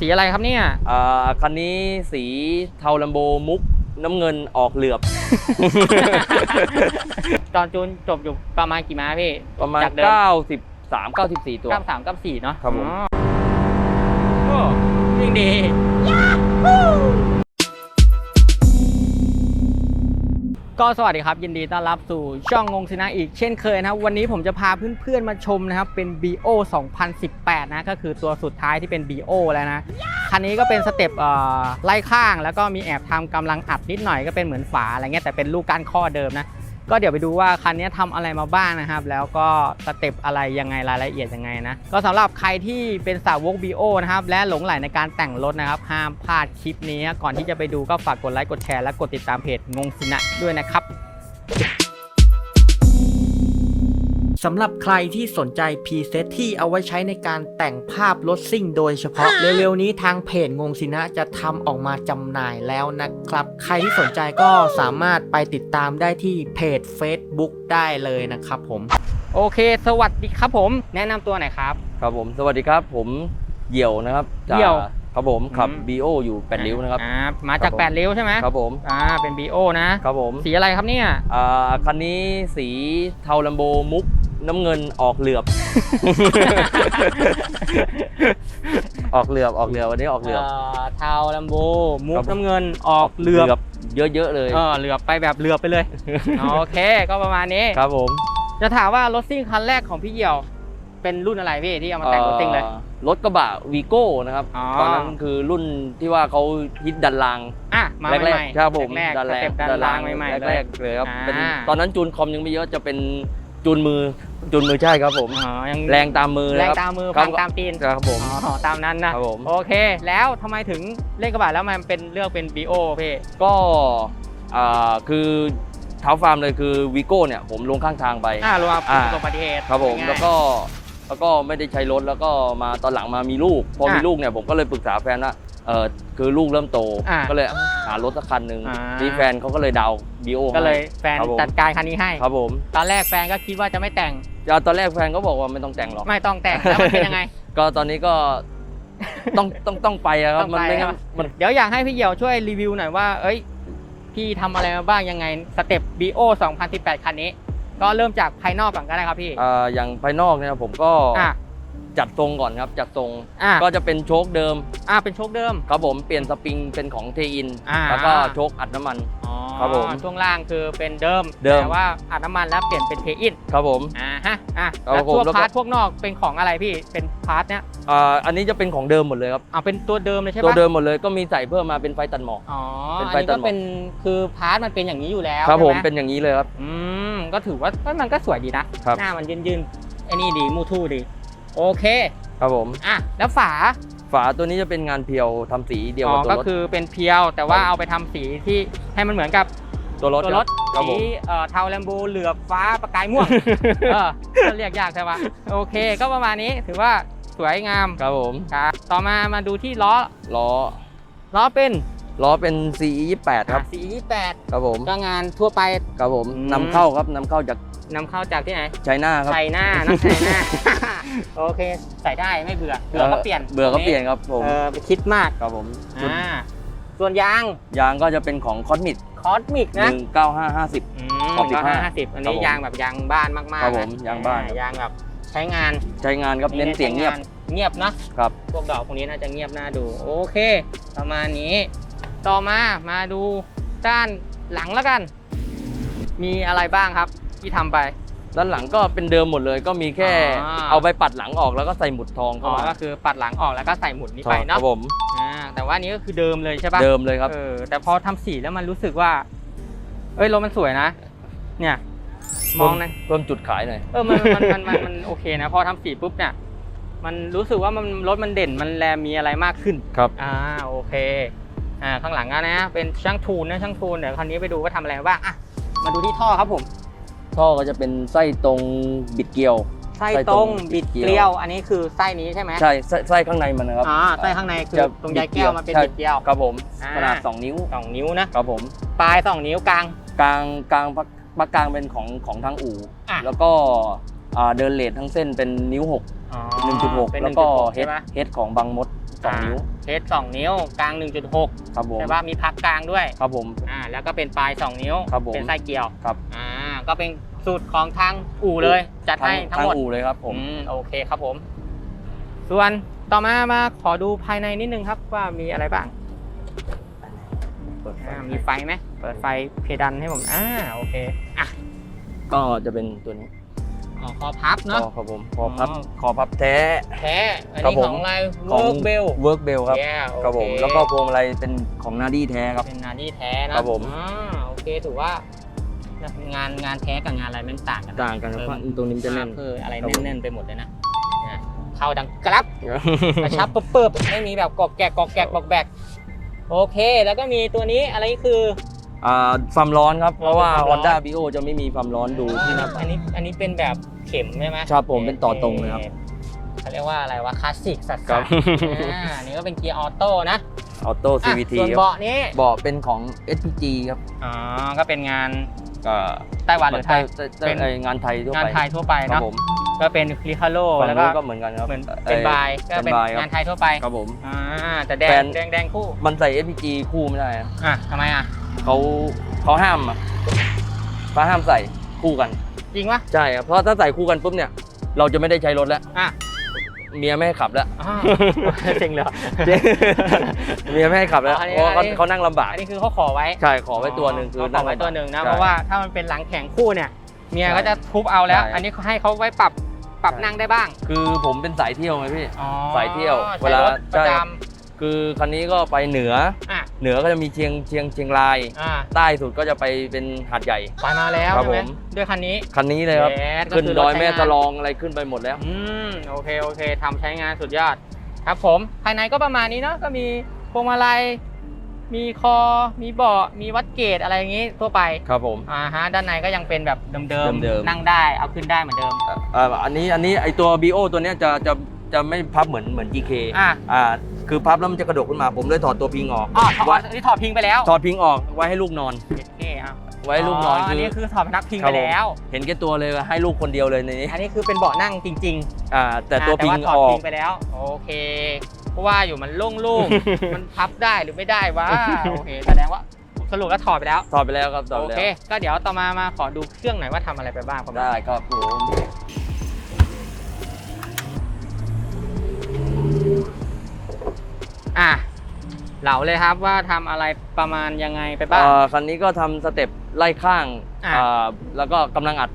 สีอะไรครับเนี่ยอ่าคันนี้สีเทาลัมโบมุกน้ำเงินออกเหลือบ ตอนจูนจบอยู่ประมาณกี่ม้าพี่ประมาณ จากเดิม93 94 ตัว เก้าสามเก้าสี่เนาะครับผม อ๋อโอ้ยิ่งดี ก็สวัสดีครับ ยินดีต้อนรับสู่ช่องงงสินะอีกเช่นเคยนะครับ วันนี้ผมจะพาเพื่อนๆมาชมนะครับ เป็น BO 2018 นะ ก็คือตัวสุดท้ายที่เป็น BO แล้วนะ คันนี้ก็เป็นสเต็ปเอ่อไล่ข้าง แล้วก็มีแอบทำกำลังอัดนิดหน่อยก็เป็นเหมือนฝาอะไรเงี้ยแต่เป็นลูกก้านข้อเดิมนะ ก็เดี๋ยวไปดูว่าคันนี้ทำอะไรมาบ้างนะครับ แล้วก็สเต็ปอะไรยังไงรายละเอียดยังไงนะก็สำหรับใครที่เป็นสาวก BO นะครับและหลงใหลในการแต่งรถนะครับห้ามพลาดคลิปนี้ก่อนที่จะไปดูก็ฝากกดไลค์กดแชร์และกดติดตามเพจงงสินะด้วยนะครับ สำหรับใครที่สนใจพรีเซตที่เอาไว้ใช้ในการแต่งภาพรถซิ่งโดยเฉพาะเร็วๆนี้ทางเพจงงสินะจะทำออกมาจำหน่ายแล้วนะครับ ใครที่สนใจก็สามารถไปติดตามได้ที่เพจ Facebook ได้เลยนะครับผมโอเค สวัสดีครับผม แนะนำตัวหน่อยครับ ครับผมสวัสดีครับผมเหยี่ยวนะครับจากเหยี่ยวครับผมขับ อืม BO อยู่แปดริ้วนะครับ อ่ามาจากครับผม แปดริ้วใช่ไหมครับผมอ่าเป็น BO นะ ครับผมสีอะไรครับเนี่ยอ่าคันนี้สีเทาลัมโบมุก น้ำเงินออกเหลือบ ออกเหลือบออกเหลือบวันนี้ออกเหลือบเอ่อเทาลัมโบมุครักบน้ำเงินออกเรือเยอะๆเลยเออเหลือบไปแบบเหลือบไปเลยโอเค ก็ประมาณนี้ครับผม จะถามว่ารถซิ่งคันแรกของพี่เหี่ยว เป็นรุ่นอะไรพี่ที่เอามาแต่งรถซิ่งเลยอ่ารถกระบะวีโก้นะครับอ๋อตอนนั้นคือรุ่นที่ว่าเขาฮิตดันรางอะมาแรใหกม่ๆครับผมแรกดันๆแรสงเต็ปดันรางใหม่ๆเลแรยกๆเลยครับอ่าเป็นตอนนั้นจูนคอมยังไม่เยอะจะเป็น จูนมือจูนมือใช่ครับผม อ๋อยังแรงตามมือแรงนะครับตามมือครัพับ งตามตีนครับผม อ๋อตามนั้นนะครับผม โอเค แล้วทำไมถึงเล่นกระบะแล้วมันเป็นเลือกเป็น BO พี่ก็อ่าคือเท้าฟาร์มเลยคือวีโก้เนี่ยผมลงข้างทางไป อ่ารวมอ่าประสบอุบัติเหตุครับผมง่ายๆ แล้วก็แล้วก็ไม่ได้ใช้รถแล้วก็มาตอนหลังมามีลูก พอมีอะ ลูกเนี่ยผมก็เลยปรึกษาแฟนว่า เออคือลูกเริ่มโต อะก็เลยหารถสักคันหนึ่งอ่านี่แฟนเขาก็เลยดาวบีโอก็เลยแฟนครับผมจัดการคันนี้ให้ ครับผมตอนแรกแฟนก็คิดว่าจะไม่แต่งอ่าตอนแรกแฟนก็บอกว่าไม่ต้องแต่งหรอก ไม่ต้องแต่งแล้วมันเป็นยังไง ก็ตอนนี้ก็ ต้องต้องต้องไปอะครับต้องมันไปไม่งั้นครับ มันเดี๋ยวอยากให้พี่เหี่ยวช่วยรีวิวหน่อยว่า เอ้ย พี่ทำอะไรมาบ้างยังไงสเต็ป BO 2018 คันนี้ ก็เริ่มจากภายนอกก่อนก็ได้ครับพี่อ่าอย่างภายนอกเนี่ยผมก็ อะ จัดทรงก่อนครับจัดทรงอะก็จะเป็นโชคเดิมอะเป็นโชคเดิม ครับผมเปลี่ยนสปริงเป็นของเทอิน อ่า แล้วก็โชคอัดน้ำมัน อ๋อครับผมช่วงล่างคือเป็นเดิมเดิม แต่ว่าอัดน้ำมันแล้วเปลี่ยนเป็นเทอินครับผม อ่าฮะอะครับแล้วผมพวกแล้วก็ พาร์ทพวกนอกเป็นของอะไรพี่เป็นพาร์ทเนี้ยอ่าอันนี้จะเป็นของเดิมหมดเลยครับอ่าเป็นตัวเดิมเลยใช่ตัวปะเดิมหมดเลยก็มีใส่เพิ่มมาเป็นไฟตัดหมอก อ๋อเป็นอันไฟนี้ตัก็ดหมอก เป็นคือพาร์ทมันเป็นอย่างนี้อยู่แล้วครับผมใช่ไหเป็นอย่างนี้เลยครับ อืมก็ถือว่าเอ้ยมันก็สวยดีนะครับ หน้ามันยืนยืนๆไอ้นี่ดีมูทูดี โอเค ครับผม อะ แล้วฝา ฝาตัวนี้จะเป็นงานเพียวทำสีเดียวอ๋กับอตัวก็รถ คือเป็นเพียวแต่ว่าครับ เอาไปทำสีที่ให้มันเหมือนกับตัวรถตัวรถครับผสีม เอ่อเทาแลมโบเหลือบฟ้าประกายม่วง เออก็เรียกยากใช่ปะโอเค ก็ประมาณนี้ถือว่าสวยงามครับผมครับต่อมามาดูที่ล้อ ล้อล้อเป็นล้อเป็น CE 28ครับสีที่แปดครับผมก็งานทั่วไป ครับผมอืม นำเข้าครับนำเข้าจากนำเข้าจากที่ไหน ไชน่าครับ ไชน่านะไชน่า โอเค ใส่ได้ไม่เบื่อเบื่อก็เปลี่ยนเบื่อก็เปลี่ยนครับผมเออไปคิดมากครับผมชุดอ่าส่วนยางยางก็จะเป็นของคอสมิดคอสมิกนะ19550อืมขอบก็15ห้าสิบอันครันี้บผมยางแบบยางบ้านมากๆครับผมนะยางบ้านอ่ยางแบบใช้งานใช้งานครับเน้นเสียงเงียบใช้าเงียบนะครับ พวกดอกพวกนี้น่าจะเงียบน่าดู โอเค ประมาณนี้ ต่อมามาดูด้านหลังแล้วกัน มีอะไรบ้างครับที่ทำไป ด้านหลังก็เป็นเดิมหมดเลย ก็มีแค่อ่า เอาไปปัดหลังออกแล้วก็ใส่หมุดทองอ๋เข้าอมาก็คือปัดหลังออกแล้วก็ใส่หมุดนี้คไปรัเนาะบผมอ่าแต่ว่าอันนี้ก็คือเดิมเลยใช่ปะ เดิมเลยครับ เออแต่พอทำสีแล้วมันรู้สึกว่า เอ้ยรถมันสวยนะ เนี่ย มองนะเพิ่มจุดขายหน่อย เออมันมันมันมันมันโอเคนะ พอทำสีปุ๊บเนี่ย มันรู้สึกว่ามันรถมันเด่นมันแลมีอะไรมากขึ้น ครับ อ่าโอเค อ่าข้างหลังอะนะ เป็นช่างทูนนะช่างทูนเดี๋ยวคราวนี้ไปดูว่าทำอะไรมาบ้างอะมาดูที่ท่อครับผม ท่อก็จะเป็นไส้ตรงบิดเกลียว ไส้ไส้ตตรรงงบิดเกลียวเกลียว อันนี้คือไส้นี้ใช่ไหมใช่ไส้ไส้ข้างในมันนะครับอ่าไส้ข้างในคือจะตรงใยแก้วมันเป็นใช่บิดเกลียวครับผมอ่าขนาด2นิ้วสองนิ้วนะครับผมปลายสองนิ้วกลางกลางกลางปักปักกลางเป็นของของทางอู่อะแล้วก็อ่าเดินเลททั้งเส้นเป็นนิ้ว6อ๋อ1.6เป็นแล้วก็1.6เฮใช่ดไหมเฮดของบางมดสองนิ้วเทส2นิ้วกลาง 1.6 ครับผมใช่ป่ะมีพักกลางด้วย ครับผมอ่าแล้วก็เป็นปลาย 2 นิ้วครับผมเป็นไส้เกี่ยว ครับอ่า ก็เป็นสูตรของทางอู่เลย จัดให้ทั้งหมดอู่เลยครับผมอืมโอเคครับผม ส่วนต่อมามาขอดูภายในนิดนึงครับว่ามีอะไรบ้างเปิดไฟอ่ามีไฟไหมเปิดไฟเพดานให้ผมอ่าโอเคอะก็จะเป็นตัวนี้อ๋อคอพับคเนาะอครับผมคอพับอ๋อคอพับแท้แท้อันครับนี้ผขมองอะไรของเวิร์กเบลเวิร์กเบลครับโอครับผมเคแล้วก็พวงมาลัยเป็นของนาดี้แท้ครับเป็นนาดี้แท้นะครับผมอ่าโอเคถือว่า งานงานแท้กับงานอะไรมันต่างกันนะต่างกันครับเออเพราะตรงนี้มันจะแน่นเอออะไรครับผมแน่นๆไปหมดเลยนะนะเข้าดังกรับกระชับเปิบๆไม่มีแบบกอกแกกกอกแกกบอกแบกโอเค แล้วก็มีตัวนี้อะไรคืออ่าความร้อนครับเพราะว่าความร้อน Honda b i o จะไม่มีความร้อนดูที่หน้าอันนี้อันนี้เป็นแบบเข็มใช่ไหมครับผมเป็นต่อตรงเลยครับเขาเรียกว่าอะไรวะคลาสสิกสัสครับอ่าอันนี้ก็เป็นเกียร์ออโต้นะออโต้อะ CVT ส่วนครับเบาะนี้เบาะเป็นของ SPG ครับอ๋อก็เป็นงาน ก็ไต้หวันหรือไทยเป็เป็นนงานไทยทั่วงานไปไทยทั่วไปครับเนาะผมก็เป็นริคาโลฝั่งแล้วนู้ก็นก็เหมือนกันครับเหมือนเป็นบายก็เป็นเป็นบายครับงานไทยทั่วไปครับผมอ่าแต่แดแฟงนแดงแดงคู่มันใส่ SPG คู่ไม่ได้อะอะทำไมอะเขาเขาห้ามอะเขาห้ามใส่คู่กัน จริงวะใช่ครับเพราะถ้าใส่คู่กันปุ๊บเนี่ย เราจะไม่ได้ใช้รถแล้วอะ เมียไม่ให้ขับแล้วอ้าวจริงเหรอ จริงเมียไม่ให้ขับแล้วอ๋ออันนี้เพราะว่าเขาอันนี้เขานั่งลำบากอันนี้คือเขาขอไว้ใช่ขอไว้ตัวหนึ่งคือเขาขนั่องไว้ลำบากตัวหนึ่งนะใช่เพราะว่าถ้ามันเป็นหลังแข็งคู่เนี่ย เมียใช่ก็จะทุบเอาแล้วใช่อันนี้เขาให้เขาไว้ปรับปรับใช่นั่งได้บ้าง คือผมเป็นสายเที่ยวไงพี่อ๋อสายเที่ยวใช้เวลารถประใช่จครับ คือคันนี้ก็ไปเหนือำอะเหนือก็จะมีเชียงเชียงเชียงราย อ่าใต้สุดก็จะไปเป็นหาดใหญ่ ไปมาแล้วครับใช่ไหมผม ด้วยคันนี้ คันนี้เลยครับแดดก็ขึ้นคือดรถอยใช้แม่งานสลองอะไรขึ้นไปหมดแล้ว อืมโอเคโอเคทำใช้งานสุดยอด ครับผมภายในก็ประมาณนี้เนาะก็มีพวงมาลัยมีคอมีเบาะมีวัดเกตอะไรอย่างงี้ทั่วไปครับผม อ่าฮะด้านในก็ยังเป็นแบบเดิมเดิมๆ นั่งได้เอาขึ้นได้เหมือนเดิม เอ่ออันนี้อันนี้ไอตัว BO ตัวเนี้ยจะจะจะไม่พับเหมือนเหมือน GK อะ อ่า คือพับแล้วมันจะกระดกขึ้นมาผมเลยถอดตัวพิงออกอ๋อถอไว้ดอันนี้ถอดพิงไปแล้วถอดพิงออกไว้ให้ลูกนอนโอเคอะไว้ให้ลูกนอนอัคืนอนี้คือถอดพนักพิงครัไปบผมแล้ว เห็นแก่ตัวเลยให้ลูกคนเดียวเลยในนี้อันนี้คือเป็นเบาะนั่งจริงอ่าๆแต่ตัวอ่าพิงถออดอพิกงไปแล้ว โอเคเพราะว่าอยู่มันโล่งๆมันพับได้หรือไม่ได้วะโอเคแสดงว่าสรุปแล้วถอดไปแล้ว ถอดไปแล้วครับถอดโอไปเคแล้วก็เดี๋ยวต่อมามาขอดูเครื่องหน่อยว่าทำอะไรไปบ้างผมได้ครับผม อะเหลาเลยครับว่าทำอะไรประมาณยังไงไปบ้างอ่าคันนี้ก็ทำสเต็ปไล่ข้างอะอ่าแล้วก็กำลังอัด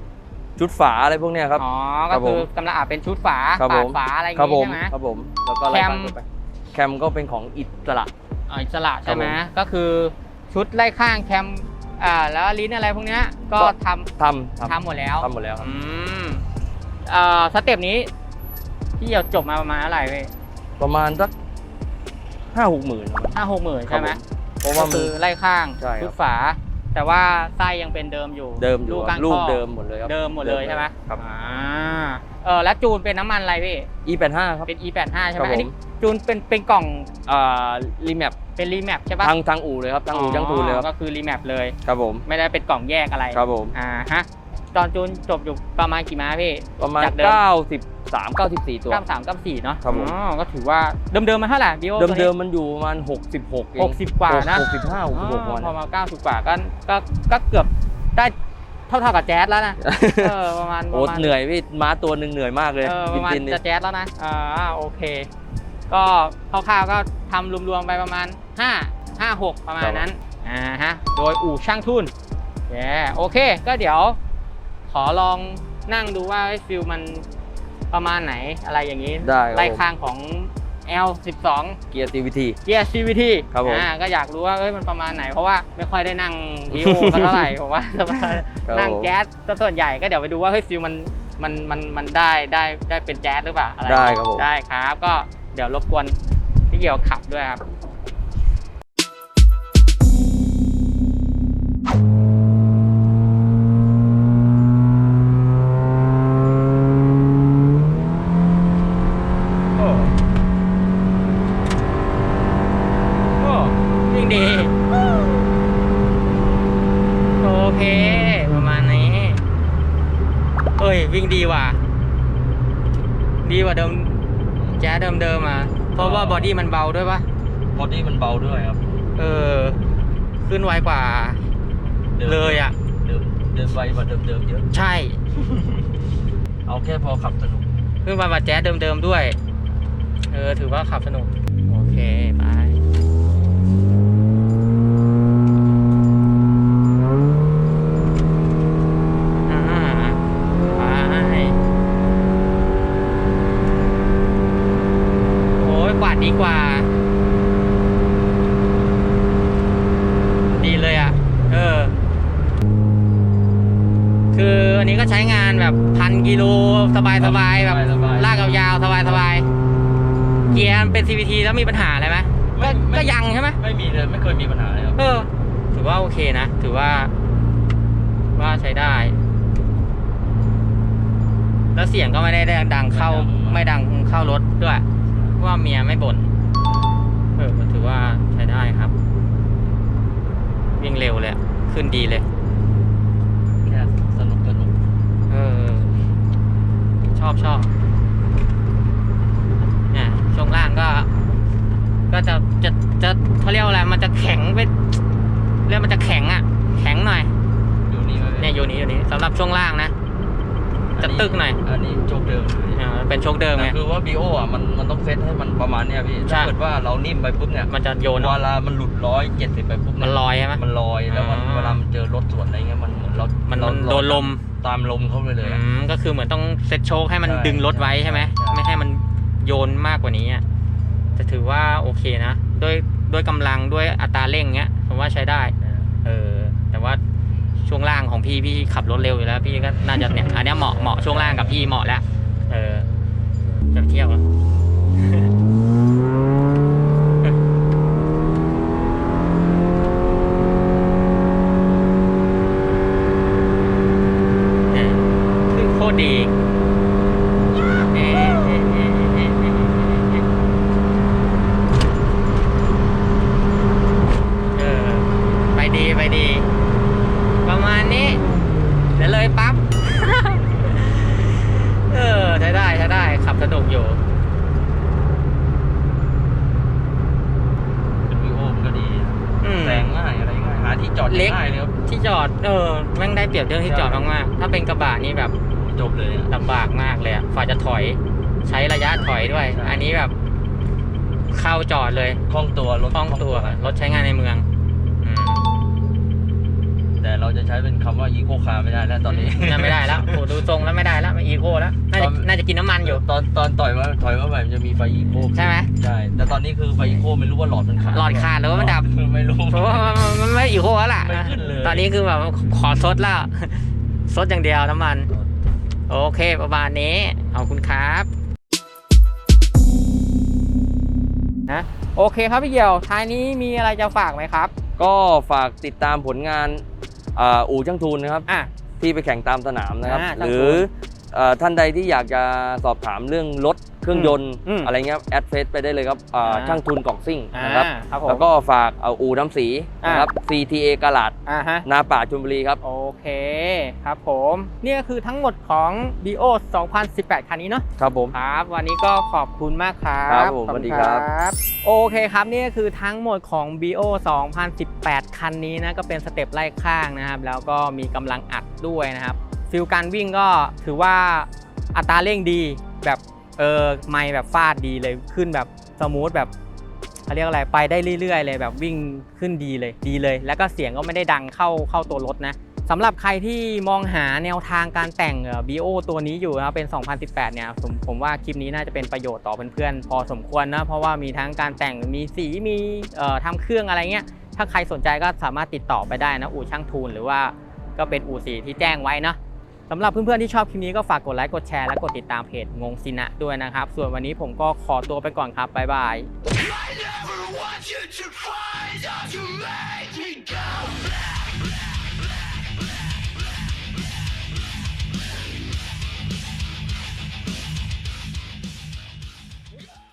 ชุดฝาอะไรพวกเนี้ยครับ อ๋อ ครัก็บคือผมกำลังอาจเป็นชุดฝาครับปาผดม ฝาอะไรอย่างครับผงี้มใช่ไหม ครับผมแล้วก็ไล่ข้างแคม ขึ้นไปแคมก็เป็นของอิสระ อ๋ออิสระใช่ไหมครับผมก็คือชุดไล่ข้างแคมอ่าแล้วลิ้นอะไรพวกเนี้ยก็ก็ททำำทำหมดแล้วทำหมดแล้วครับอืมเอ่อสเต็ปนี้ ที่เหี่ยวจบมาประมาณเท่าไหร่เว้ยประมาณสัก ห้าหกหมื่น ห้าหกหมื่นใช่ไหมเพราะว่าก็มันคือไล่ข้างใช่ครับ ชุดฝา แต่ว่าไส้ยังเป็นเดิมอยู่เดิมอยู่ลูกคก้ารับนลูกข้อเดิมหมดเลยครับ เดิมหมดเลยใช่ไหมครับ อ่าเออแล้วจูนเป็นน้ำมันอะไรพี่ E85 ครับ เป็น E85 ใช่ไหครัมบผม อันนี้จูนเป็นเป็นกล่องอ่ารีแมปเป็นรีแมปใช่ปะทางทางอู่เลยครับทางอู่ช่างทูนเลยครับก็คือรีแมปเลย ครับผม ไม่ได้เป็นกล่องแยกอะไรครับผม อ่าฮะ ตอนจูนจบอยู่ประมาณกี่ม้าพี่ประมาณจากเดิม93 94 ตัว เก้าสามเก้าสี่เนาะครับผม อ๋อก็ถือว่าเดิมเดิมๆมาเท่าไหร่บิโอเดิมเดิมๆมันอยู่ประมาณ 66เองหกสิบกว่านะ 65 อ๋อ66วันพอมาเก้าสิบกว่าก็ก็ก็เกือบได้เท่าเท่ากับแจ๊สแล้วนะ เออประมาณปโอ้ระมาณเหนื่อยพี่ม้าตัวหนึ่งเหนื่อยมากเลยเออประมาณบินๆนี่จะแจ๊สแล้วนะอ่าโอเค ก็คร่าวๆก็ทำรวมๆไปประมาณ 5 5 6 ประมาณนั้นอ่าฮะโดยอู่ช่างทุนแย่โอเค ก็เดี๋ยวข อลองนั่งดูว่าฟิลมันประมาณไหนอะไรอย่างนี้ได้ครับ ไล่ผมข้างของ L12 เกียร์ CVT เกียร์ CVT ครับผมอ่าก็อยากรู้ว่าเอ้ยมันประมาณไหน เพราะว่าไม่ค่อยได้นั่งดีโอกันเท่าไหร่ผมว่าจะมาครับ นั่งผมแจ๊สซะส่วนใหญ่ก็เดี๋ยวไปดูว่าเฮ้ยฟิลมันมันมันมันได้ได้ได้เป็นแจ๊สหรือเปล่าอะไรได้ครับผม ได้ครับ ก็เดี๋ยวรบกวนพี่เกี่ยวขับด้วยครับ เดิมแจ๊สเดิมๆอะเพราะว่าบอดี้มันเบาด้วยปะบอดี้มันเบาด้วยครับ เออ ขึ้นไวกว่าดิม เลยอะ เดิมเดิมไวกว่าเดิมเดิมๆเยอะ ใช่ เอาแค่พอขับสนุก ขึ้นไวกว่าแจ๊สเดิมๆด้วย เออ ถือว่าขับสนุก โอเค ไป อ่าไปโอ้ยกวาดดีกว่า ดีเลยอะ เออ คื ออันนี้ก็ใช้งานแบบพันกิโลสบายสบายๆแบบสบายๆ ลากยาวๆสบายสบายๆเกียร์มันเป็น CVT แล้วมีปัญหาอะไรไหมก็ก็ยังใช่ไหมไม่มีเลยไม่เคยมีปัญหาเลยครับเออ ถือว่าโอเคนะ ถือว่า ว่าใช้ได้ แล้วเสียงก็ไม่ได้ดังเข้าไม่ดังเข้ารถด้วย ว่าเมียไม่บ่น เออถือว่าใช้ได้ครับ วิ่งเร็วเลยอะขึ้นดีเลย แค่สนุกสนุก เออ ชอบชอบเนี่ยช่วงล่างก็ ก็จะจะจะเขาเรียกว่าอะไรมันจะแข็งไปเรียกมันจะแข็งอะ แข็งหน่อยอยู่นี่ไหมเนี่ยอยู่นี้อยู่นี้สำหรับช่วงล่างนะจะตึกหน่อย อันนี้โจกเดิมเลยอ่าเป็นโชคเดิมไงแต่คือว่า BO อะมันมันต้องเซตให้มันประมาณเนี้ยพี่ใช่ถ้าเกิดว่าเรานิ่มไปปุ๊บเนี่ย มันจะโยน เวลา มันหลุดร้อยเจ็ดสิบไปปุ๊บ มันลอยใช่ไหมมันลอย แล้วมันอ่าเวลามันเจอรถสวนอะไรเงี้ย มันเหมือนเรา มันเรามันเราโดนลม ตามลมเข้าไปเลยอือะ มก็คือเหมือนต้องเซ็ตโชคให้มันใช่ดึงรถไว้ใช่ไหมใช่ ไม่ให้มันโยนมากกว่านี้อะแต่ถือว่าโอเคนะด้วยด้วยกำลังด้วยอัตราเร่งเงี้ยผมว่าใช้ได้ เออแต่ว่าช่วงล่างของพี่พี่ขับรถเร็วอยู่แล้วพี่ก็น่าจะเนี่ยอันเนี้ยเหมาะเหมาะช่วงล่างกับพี่เหมาะแล้ว เออจะเที่ยวเหรอ เนี่ยคือโคตรดีเอ๊ะเอ๊ะเอ๊ะเอ๊ะเอ๊ะเอ๊ะเออ ไปดีไปดี ประมาณนี้เดี๋ยวเลยปั๊บ เออ ใช้ได้ใช้ได้ ขับสนุกอยู่ เป็น BO มันก็ดีอะ อืม แซงง่ายอะไรง่ายหาที่จอด เล็ก ง่ายเลยครับ ที่ จอดเออแม่งได้เปรียบเรื่องที่จอดมากๆถ้าเป็นกระบะนี่แบบจบเลยอะลำบากมากเลยอะฝ่าจะถอย ใช้ระยะถอยด้วยใช่อันนี้แบบ เข้าจอดเลยคล่องตัวรถคล่องตัวรถใช้งานในเมืองอืมแต่เราจะใช้เป็นคำว่า eco car ไม่ได้แล้วตอนนี้น่าไม่ได้แล้วโหดูทรงแล้วไม่ได้ แล้วไม่อีโคแล้วน่าจะตอนน่าจะกินน้ำมันอยู่ ตอนตอนต่อยมาถอยมาใหม่มันจะมีไฟ eco ใช่ไหมใช่แต่ตอนนี้คือไฟ eco ไม่รู้ว่าหลอดมันขาดหลอดขาดหรือว่ามันดับไม่รู้เพราะว่ามันมันไม่อีโคแล้วล่ะไม่ขึ้นเลยตอนนี้คือแบบขอซดแล้วซดอย่างเดียวน้ำมัน โอเคประมาณนี้ขอบคุณครับนะโอเคครับพี่เหี่ยวท้ายนี้มีอะไรจะฝากไหมครับ ก็ฝากติดตามผลงานอ่าอู่ช่างทูนนะครับอะที่ไปแข่งตามสนามนะครับอ่าหช่างทูนรือเอ่อ ท่านใดที่อยากจะสอบถามเรื่องรถเครื่องยนต์อืมอะไรเงี้ยแอดเฟซไปได้เลยครับอ่าอ่า ช่างทุนกล่องซิ่งอ่านะครับครับผม แล้วก็ฝากเอาอู่น้ำสีนะครับ CTA กาลาดอ่าฮะ นาป่าชลบุรีครับ โอเคครับผม นี่ก็คือทั้งหมดของ BO 2018 คันนี้เนาะครับผม ครับ วันนี้ก็ขอบคุณมากครับครับผมขอณสวัสดีครับ บโอเคครับ นี่ก็คือทั้งหมดของ BO 2018 คันนี้นะ ก็เป็นสเต็ปไล่ข้างนะครับ แล้วก็มีกำลังอัดด้วยนะครับ ฟิลการวิ่งก็ถือว่าอัตราเร่งดีแบบเออไม่แบบฟาดดีเลยขึ้นแบบสมูทแบบเขาเรียกอะไรไปได้เรื่อยๆ เลยแบบวิ่งขึ้นดีเลยดีเลย แล้วก็เสียงก็ไม่ได้ดังเข้าเข้าตัวรถนะสำหรับใครที่มองหาแนวทางการแต่งเอ่อ BO ตัวนี้อยู่นะเป็น 2018 เนี่ยผมผมว่าคลิปนี้น่าจะเป็นประโยชน์ต่อเพื่อนๆ พอสมควรนะ เพราะว่ามีทั้งการแต่งมีสีมีทำเครื่องอะไรเงี้ย ถ้าใครสนใจก็สามารถติดต่อไปได้นะ อู่ช่างทูนหรือว่าก็เป็นอู่สีที่แจ้งไว้นะ สำหรับเพื่อนๆที่ชอบคลิปนี้ก็ฝากกดไลค์กดแชร์และกดติดตามเพจงงซินะด้วยนะครับ ส่วนวันนี้ผมก็ขอตัวไปก่อนครับบ๊ายบาย